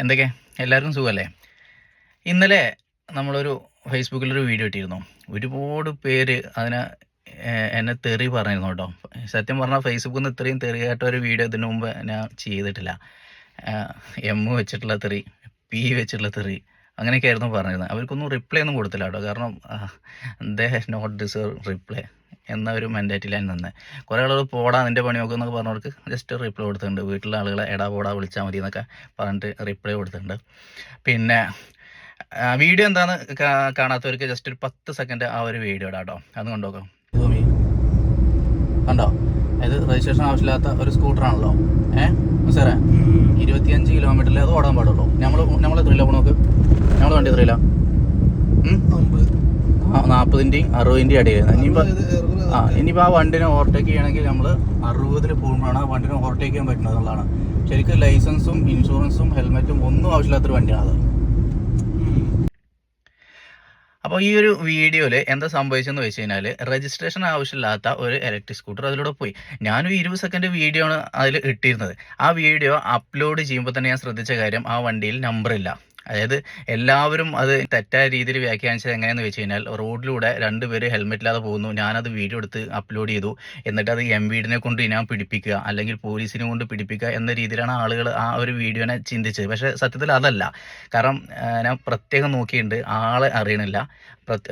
എന്തൊക്കെ? എല്ലാവർക്കും സുഖമല്ലേ ഇന്നലെ നമ്മളൊരു ഫേസ്ബുക്കിലൊരു വീഡിയോ ഇട്ടിരുന്നു. ഒരുപാട് പേര് അതിനെ എന്നെ തെറി പറഞ്ഞിരുന്നു കേട്ടോ. സത്യം പറഞ്ഞാൽ ഫേസ്ബുക്കിൽ നിന്ന് ഇത്രയും തെറി കേട്ട ഒരു വീഡിയോ ഇതിനു മുമ്പ് ഞാൻ ചെയ്തിട്ടില്ല. എം വെച്ചിട്ടുള്ള തെറി പി വെച്ചിട്ടുള്ള തെറി അങ്ങനെയൊക്കെ ആയിരുന്നു പറഞ്ഞിരുന്നത്. അവർക്കൊന്നും റിപ്ലൈ ഒന്നും കൊടുത്തില്ല കേട്ടോ. കാരണം they has not deserve reply. എന്ന ഒരു മെന്റാറ്റിലാണ് നിന്ന്. കുറേ ആളുകൾ പോടാ നിന്റെ പണി നോക്കുക എന്നൊക്കെ പറഞ്ഞവർക്ക് ജസ്റ്റ് റിപ്ലൈ കൊടുത്തിട്ടുണ്ട്. വീട്ടിലെ ആളുകളെ എടാ പോടാ വിളിച്ചാൽ മതി എന്നൊക്കെ പറഞ്ഞിട്ട് റിപ്ലൈ കൊടുത്തിട്ടുണ്ട്. പിന്നെ വീഡിയോ എന്താന്ന് കാണാത്തവർക്ക് ജസ്റ്റ് ഒരു പത്ത് സെക്കൻഡ് ആ ഒരു വീഡിയോ ഇടാം കേട്ടോ അത് കൊണ്ടുപോകാം കണ്ടോ? ഇത് രജിസ്ട്രേഷൻ ആവശ്യമില്ലാത്ത ഒരു സ്കൂട്ടറാണല്ലോ ഏഹ് സാറേ ഇരുപത്തിയഞ്ച് കിലോമീറ്ററിൽ അത് ഓടാൻ പാടുള്ളൂ. നമ്മൾ നമ്മൾ എത്രയില്ല പോണോക്ക് നമ്മൾ വണ്ടി എത്രയില്ല നാൽപ്പതിന്റെയും അറുപതിന്റെയും ഇടയിൽ ഇനിയിപ്പോൾ ആ ഇനിയിപ്പോൾ ആ വണ്ടിനെ ഓവർടേക്ക് ചെയ്യണമെങ്കിൽ നമ്മൾ അറുപതിൽ പോകുമ്പോഴാണ് ആ വണ്ടിനെ ഓവർടേക്ക് ചെയ്യാൻ പറ്റുന്നത് എന്നുള്ളതാണ്. ശരിക്കും ലൈസൻസും ഇൻഷുറൻസും ഹെൽമെറ്റും ഒന്നും ആവശ്യമില്ലാത്തൊരു വണ്ടിയാണ് അത്. അപ്പോൾ ഈ ഒരു വീഡിയോയിൽ എന്താ സംഭവിച്ചെന്ന് വെച്ച് കഴിഞ്ഞാൽ രജിസ്ട്രേഷൻ ആവശ്യമില്ലാത്ത ഒരു ഇലക്ട്രിക് സ്കൂട്ടർ അതിലൂടെ പോയി. ഞാനൊരു ഇരുപത് സെക്കൻഡ് വീഡിയോ ആണ് അതിൽ ഇട്ടിരുന്നത്. ആ വീഡിയോ അപ്ലോഡ് ചെയ്യുമ്പോൾ തന്നെ ഞാൻ ശ്രദ്ധിച്ച കാര്യം ആ വണ്ടിയിൽ നമ്പറില്ല ഇല്ല. അതായത് എല്ലാവരും അത് തെറ്റായ രീതിയിൽ വ്യാഖ്യാനിച്ചത് എങ്ങനെയെന്ന് വെച്ച് കഴിഞ്ഞാൽ റോഡിലൂടെ രണ്ടുപേര് ഹെൽമെറ്റ് ഇല്ലാതെ പോകുന്നു. ഞാനത് വീഡിയോ എടുത്ത് അപ്ലോഡ് ചെയ്തു. എന്നിട്ട് അത് എം വീടിനെ കൊണ്ട് ഞാൻ പിടിപ്പിക്കുക അല്ലെങ്കിൽ പോലീസിനെ കൊണ്ട് പിടിപ്പിക്കുക എന്ന രീതിയിലാണ് ആളുകൾ ആ ഒരു വീഡിയോനെ ചിന്തിച്ചത്. പക്ഷേ സത്യത്തിൽ അതല്ല. കാരണം ഞാൻ പ്രത്യേകം നോക്കിയിട്ടുണ്ട്. ആളെ അറിയണില്ല.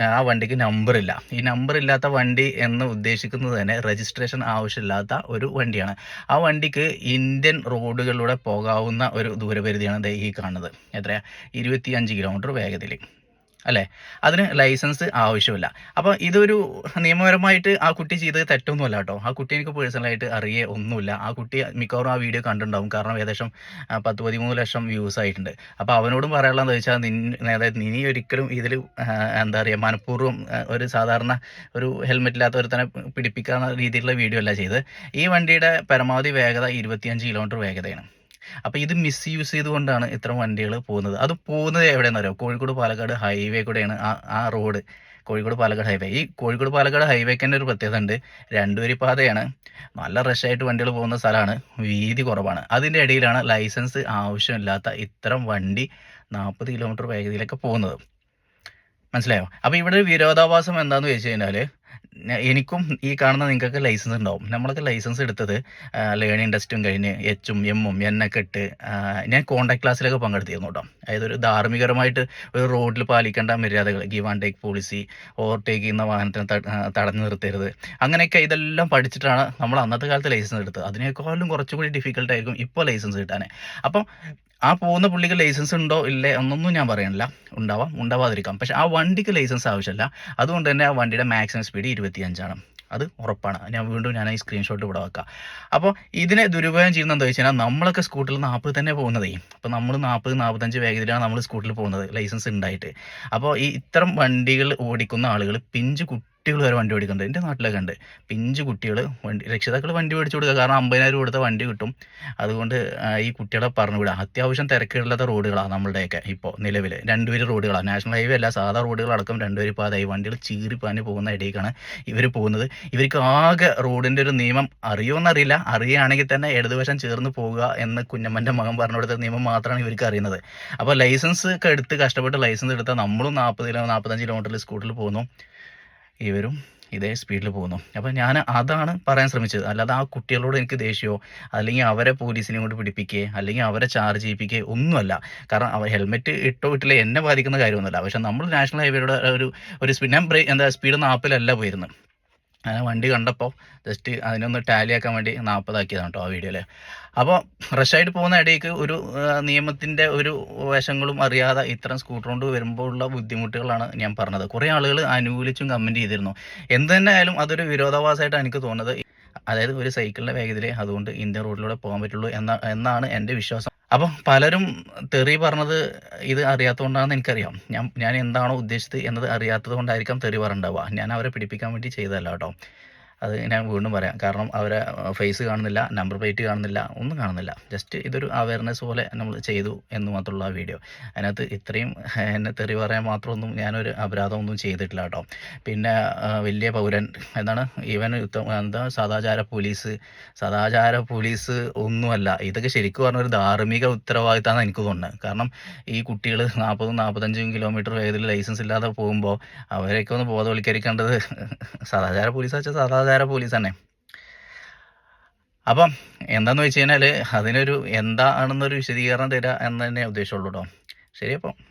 ആ വണ്ടിക്ക് നമ്പർ ഇല്ല ഈ നമ്പർ ഇല്ലാത്ത വണ്ടി എന്ന് ഉദ്ദേശിക്കുന്നത് തന്നെ രജിസ്ട്രേഷൻ ആവശ്യമില്ലാത്ത ഒരു വണ്ടിയാണ്. ആ വണ്ടിക്ക് ഇന്ത്യൻ റോഡുകളിലൂടെ പോകാവുന്ന ഒരു ദൂരപരിധിയാണ് ഈ കാണുന്നത്. എത്രയാണ് ഇരുപത്തി അഞ്ച് കിലോമീറ്റർ വേഗതയിൽ അല്ലേ? അതിന് ലൈസൻസ് ആവശ്യമില്ല. അപ്പോൾ ഇതൊരു നിയമപരമായിട്ട് ആ കുട്ടി ചെയ്തത് തെറ്റൊന്നുമല്ല കേട്ടോ. ആ കുട്ടി എനിക്ക് പേഴ്സണലായിട്ട് അറിയേ ഒന്നുമില്ല. ആ കുട്ടി മിക്കവാറും ആ വീഡിയോ കണ്ടിട്ടുണ്ടാവും. കാരണം ഏകദേശം പത്ത് പതിമൂന്ന് ലക്ഷം വ്യൂസ് ആയിട്ടുണ്ട്. അപ്പോൾ അവനോടും പറയാനുള്ളതെന്ന് വെച്ചാൽ നിൻ അതായത് നീ ഒരിക്കലും ഇതിൽ എന്താ പറയുക മനഃപൂർവം ഒരു സാധാരണ ഒരു ഹെൽമെറ്റ് ഇല്ലാത്ത ഒരുത്തനെ പിടിപ്പിക്കാവുന്ന രീതിയിലുള്ള വീഡിയോ അല്ല ചെയ്ത് ഈ വണ്ടിയുടെ പരമാവധി വേഗത ഇരുപത്തിയഞ്ച് കിലോമീറ്റർ വേഗതയാണ്. അപ്പോൾ ഇത് മിസ് യൂസ് ചെയ്തുകൊണ്ടാണ് ഇത്ര വണ്ടികൾ പോകുന്നത്. അത് പോകുന്നത് എവിടെയെന്ന് അറിയാം? കോഴിക്കോട് പാലക്കാട് ഹൈവേ കൂടെയാണ് ആ ആ റോഡ് കോഴിക്കോട് പാലക്കാട് ഹൈവേ ഈ കോഴിക്കോട് പാലക്കാട് ഹൈവേക്ക് തന്നെ ഒരു പ്രത്യേകത ഉണ്ട് രണ്ടുവരി പാതയാണ് നല്ല റഷായിട്ട് വണ്ടികൾ പോകുന്ന സ്ഥലമാണ്. വീതി കുറവാണ്. അതിന്റെ ഇടയിലാണ് ലൈസൻസ് ആവശ്യമില്ലാത്ത ഇത്തരം വണ്ടി നാൽപ്പത് കിലോമീറ്റർ വേഗതയിലൊക്കെ പോകുന്നത്. മനസ്സിലായോ? അപ്പോൾ ഇവിടെ ഒരു വിരോധാഭാസം എന്താണെന്ന് വെച്ച് കഴിഞ്ഞാൽ എനിക്കും ഈ കാണുന്ന നിങ്ങൾക്ക് ലൈസൻസ് ഉണ്ടാവും. നമ്മളൊക്കെ ലൈസൻസ് എടുത്തത് ലേണിംഗ് ടെസ്റ്റും കഴിഞ്ഞ് എച്ചും എമ്മും എന്നൊക്കെ ഇട്ട് ഞാൻ കോണ്ടാക്ട് ക്ലാസ്സിലൊക്കെ പങ്കെടുത്തിരുന്നു കേട്ടോ അതായത് ഒരു ധാർമ്മികരമായിട്ട് ഒരു റോഡിൽ പാലിക്കേണ്ട മര്യാദകൾ give and take policy overtake ചെയ്യുന്ന വാഹനത്തിന് തടഞ്ഞു നിർത്തരുത്. അങ്ങനെയൊക്കെ ഇതെല്ലാം പഠിച്ചിട്ടാണ് നമ്മൾ അന്നത്തെ കാലത്ത് ലൈസൻസ് എടുത്തത്. അതിനേക്കാളും കുറച്ചുകൂടി ഡിഫിക്കൽട്ട് ആയിരിക്കും ഇപ്പോൾ ലൈസൻസ് കിട്ടാൻ അപ്പം ആ പോകുന്ന പുള്ളിക്ക് ലൈസൻസ് ഉണ്ടോ ഇല്ലേ എന്നൊന്നും ഞാൻ പറയണില്ല. ഉണ്ടാവാം ഉണ്ടാവാതിരിക്കാം. പക്ഷെ ആ വണ്ടിക്ക് ലൈസൻസ് ആവശ്യമില്ല. അതുകൊണ്ട് തന്നെ ആ വണ്ടിയുടെ മാക്സിമം സ്പീഡ് ഇരുപത്തിയഞ്ചാണ്. അത് ഉറപ്പാണ്. ഞാൻ വീണ്ടും ഞാൻ ഈ സ്ക്രീൻഷോട്ട് ഇവിടെ വെക്കാം. അപ്പോൾ ഇതിനെ ദുരുപയോഗം ചെയ്യുന്ന എന്താ വെച്ച് കഴിഞ്ഞാൽ നമ്മളൊക്കെ സ്കൂട്ടിൽ നാൽപ്പത് തന്നെ പോകുന്നതേ. അപ്പോൾ നമ്മൾ നാൽപ്പത് നാൽപ്പത്തഞ്ച് വേഗത്തിലാണ് നമ്മൾ സ്കൂട്ടിൽ പോകുന്നത്. ലൈസൻസ് ഉണ്ടായിട്ട്. അപ്പോൾ ഈ ഇത്തരം വണ്ടികൾ ഓടിക്കുന്ന ആളുകൾ പിഞ്ച് കുട്ടികൾ വരെ വണ്ടി ഓടിക്കുന്നുണ്ട്. എന്റെ നാട്ടിലൊക്കെ ഉണ്ട്. പിഞ്ച് കുട്ടികൾ വണ്ടി രക്ഷിതാക്കൾ വണ്ടി മേടിച്ചു കൊടുക്കുക. കാരണം അമ്പതിനായിരം കൊടുത്ത വണ്ടി കിട്ടും. അതുകൊണ്ട് ഈ കുട്ടികളെ പറഞ്ഞു വിടുക. അത്യാവശ്യം തിരക്കില്ലാത്ത റോഡുകളാണ് നമ്മളുടെയൊക്കെ ഇപ്പോൾ നിലവിൽ രണ്ടുപേര് റോഡുകളാണ് നാഷണൽ ഹൈവേ അല്ല സാധാ റോഡുകളടക്കം രണ്ടുപേര് പാതായി വണ്ടികൾ ചീറിപ്പാഞ്ഞ് പോകുന്ന ഇടയ്ക്കാണ് ഇവർ പോകുന്നത്. ഇവർക്ക് ആകെ റോഡിന്റെ ഒരു നിയമം അറിയുമെന്നറിയില്ല അറിയുകയാണെങ്കിൽ തന്നെ ഇടതുവശം ചേർന്ന് പോകുക എന്ന് കുഞ്ഞമ്മന്റെ മകൻ പറഞ്ഞു കൊടുത്ത നിയമം മാത്രമാണ് ഇവർക്ക് അറിയുന്നത്. അപ്പോൾ ലൈസൻസ് ഒക്കെ എടുത്ത് കഷ്ടപ്പെട്ട് ലൈസൻസ് എടുത്താൽ നമ്മളും നാൽപ്പത് കിലോ നാൽപ്പത്തഞ്ച് കിലോമീറ്ററിൽ സ്കൂട്ടറിൽ പോകുന്നു. ഇവരും ഇതേ സ്പീഡിൽ പോകുന്നു. അപ്പോൾ ഞാൻ അതാണ് പറയാൻ ശ്രമിച്ചത്. അല്ലാതെ ആ കുട്ടികളോട് എനിക്ക് ദേഷ്യമോ അല്ലെങ്കിൽ അവരെ പോലീസിനെ കൊണ്ട് പിടിപ്പിക്കുകയോ അല്ലെങ്കിൽ അവരെ ചാർജ് ചെയ്യിപ്പിക്കുകയോ ഒന്നുമല്ല. കാരണം അവർ ഹെൽമെറ്റ് ഇട്ടോ ഇട്ടില്ല എന്നെ ബാധിക്കുന്ന കാര്യമൊന്നുമല്ല. പക്ഷെ നമ്മൾ നാഷണൽ ഹൈവേയുടെ ഒരു ഒരു സ്പീഡ് ഞാൻ എന്താ സ്പീഡ് നാൽപ്പതിലല്ല പോയിരുന്നത്. ഞാൻ വണ്ടി കണ്ടപ്പോൾ ജസ്റ്റ് അതിനൊന്ന് ടാലി ആക്കാൻ വേണ്ടി നാൽപ്പതാക്കിയതാണ് കേട്ടോ ആ വീഡിയോയിൽ അപ്പോൾ റഷായിട്ട് പോകുന്ന ഇടയ്ക്ക് ഒരു നിയമത്തിന്റെ ഒരു വശങ്ങളും അറിയാതെ ഇത്തരം സ്കൂട്ടർ കൊണ്ട് വരുമ്പോൾ ഉള്ള ബുദ്ധിമുട്ടുകളാണ് ഞാൻ പറഞ്ഞത്. കുറേ ആളുകൾ അനുകൂലിച്ചും കമന്റ് ചെയ്തിരുന്നു. എന്ത് തന്നെ ആയാലും അതൊരു വിരോധാഭാസമായിട്ടാണ് എനിക്ക് തോന്നുന്നത്. അതായത് ഒരു സൈക്കിളിന്റെ വേഗത്തിലേ അതുകൊണ്ട് ഇന്ത്യൻ റോഡിലൂടെ പോകാൻ പറ്റുള്ളൂ എന്ന എന്നാണ് എന്റെ വിശ്വാസം. അപ്പം പലരും തെറി പറഞ്ഞത് ഇത് അറിയാത്തതുകൊണ്ടാണെന്ന് എനിക്കറിയാം. ഞാൻ ഞാൻ എന്താണോ ഉദ്ദേശിച്ചത് എന്നത് അറിയാത്തത് കൊണ്ടായിരിക്കാം തെറി പറഞ്ഞിട്ടുണ്ടാവുക. ഞാൻ അവരെ പിടിപ്പിക്കാൻ വേണ്ടി ചെയ്തതല്ല കേട്ടോ. അത് ഞാൻ വീണ്ടും പറയാം. കാരണം അവരെ ഫേസ് കാണുന്നില്ല നമ്പർ പ്ലേറ്റ് കാണുന്നില്ല ഒന്നും കാണുന്നില്ല. ജസ്റ്റ് ഇതൊരു അവയർനെസ് പോലെ നമ്മൾ ചെയ്തു എന്ന് മാത്രമുള്ള വീഡിയോ അതിനകത്ത് ഇത്രയും എന്നെ തെറി പറയാൻ മാത്രമൊന്നും ഞാനൊരു അപരാധമൊന്നും ചെയ്തിട്ടില്ല കേട്ടോ. പിന്നെ വലിയ പൗരൻ എന്താണ്? ഈവൻ എന്താ? സദാചാര പോലീസ് സദാചാര പോലീസ് ഒന്നുമല്ല. ഇതൊക്കെ ശരിക്കും പറഞ്ഞ ഒരു ധാർമ്മിക ഉത്തരവാദിത്തമാണ് എനിക്ക് തോന്നുന്നത് കാരണം ഈ കുട്ടികൾ നാൽപ്പതും നാൽപ്പത്തഞ്ചും കിലോമീറ്റർ വേഗത്തിൽ ലൈസൻസ് ഇല്ലാതെ പോകുമ്പോൾ അവരെയൊക്കെ ഒന്ന് ബോധവൽക്കരിക്കേണ്ടത് സദാചാര പോലീസ് വെച്ചാൽ പോലീസ് തന്നെ അപ്പം എന്താന്ന് വെച്ച് കഴിഞ്ഞാൽ അതിനൊരു എന്താണെന്നൊരു വിശദീകരണം തരാ എന്ന് തന്നെ ഉദ്ദേശമുള്ളൂ കേട്ടോ ശരി അപ്പം